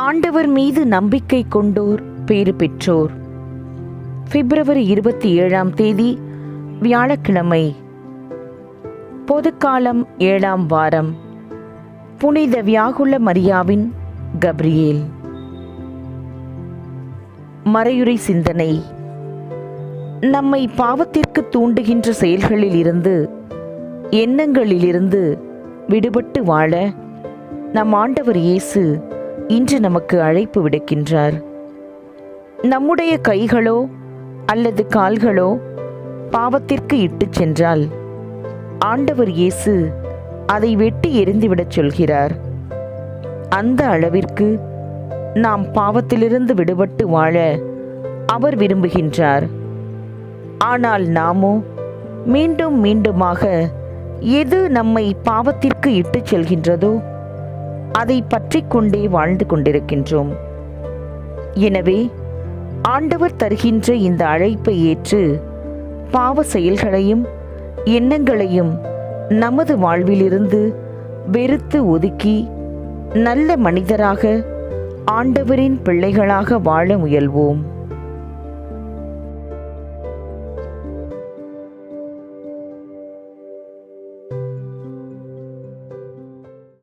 ஆண்டவர் மீது நம்பிக்கை கொண்டோர் பேறு பெற்றோர். பிப்ரவரி இருபத்தி ஏழாம் தேதி வியாழக்கிழமை. பொதுக்காலம் ஏழாம் வாரம். புனித வியாகுல மரியாவின் கப்ரியேல். மறையுறை சிந்தனை. நம்மை பாவத்திற்கு தூண்டுகின்ற செயல்களில் இருந்து எண்ணங்களிலிருந்து விடுபட்டு வாழ நம் ஆண்டவர் இயேசு இன்று நமக்கு அழைப்பு விடுக்கின்றார். நம்முடைய கைகளோ அல்லது கால்களோ பாவத்திற்கு இட்டுச் சென்றால் ஆண்டவர் இயேசு அதை வெட்டி எரிந்துவிடச் சொல்கிறார். அந்த அளவிற்கு நாம் பாவத்திலிருந்து விடுபட்டு வாழ அவர் விரும்புகின்றார். ஆனால் நாமோ மீண்டும் மீண்டுமாக எது நம்மை பாவத்திற்கு இட்டுச் செல்கின்றதோ அதை பற்றி கொண்டே வாழ்ந்து கொண்டிருக்கின்றோம். எனவே ஆண்டவர் தருகின்ற இந்த அழைப்பை ஏற்று பாவ செயல்களையும் எண்ணங்களையும் நமது வாழ்விலிருந்து வெறுத்து ஒதுக்கி நல்ல மனிதராக ஆண்டவரின் பிள்ளைகளாக வாழ முயல்வோம்.